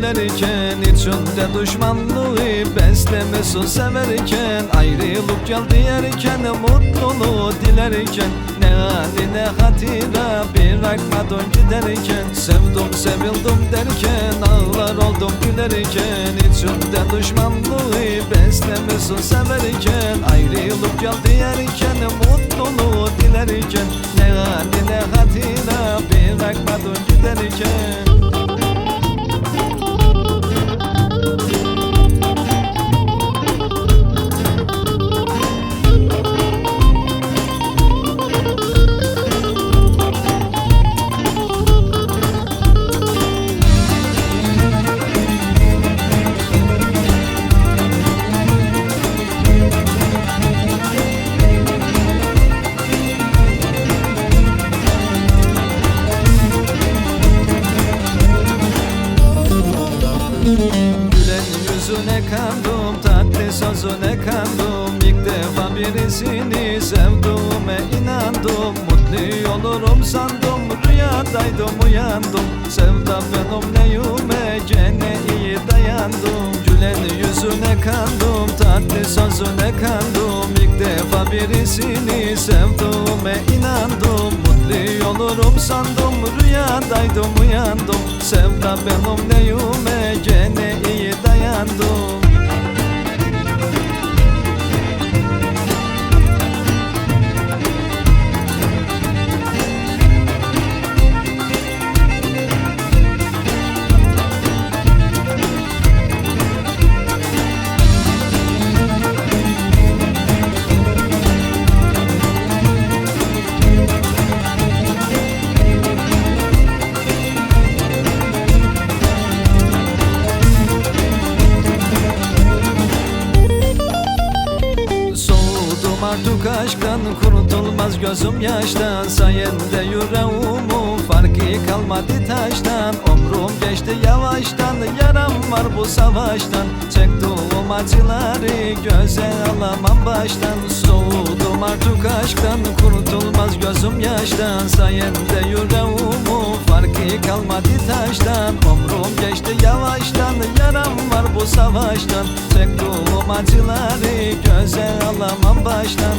gülerken içinde düşmanlığı beslemesin severken Ayrılık geldi yerken mutluluğu dilerken Ne hali ne hatira bırakmadın giderken Sevdim sevildim derken ağlar oldum gülerken İçinde düşmanlığı beslemesin severken Ayrılık geldi yerken mutluluğu dilerken Ne hali ne hatira sözüne kandım İlk defa birisini sevduğume inandım. Mutlu olurum sandım. Rüyadaydım uyandım. Sevda benim neyime gene iyi dayandım. Gülen yüzüne kandım tatlı sözüne kandım. İlk defa birisini sevduğume inandım. Mutlu olurum sandım. Rüyadaydım uyandım. Sevda benim neyime gene iyi dayandım artık aşktan kurtulmaz gözüm yaştan. Sayende yüreğimin farkı kalmadı taştan. Ömrüm geçti yavaştan yaram var bu savaştan. Çektiğim acıları göze alamam baştan. Soğudum artık aşktan kurtulmaz gözüm yaştan. Sayende yüreğimin farkı kalmadı taştan bu savaştan Çektiğim acıları göze alamam baştan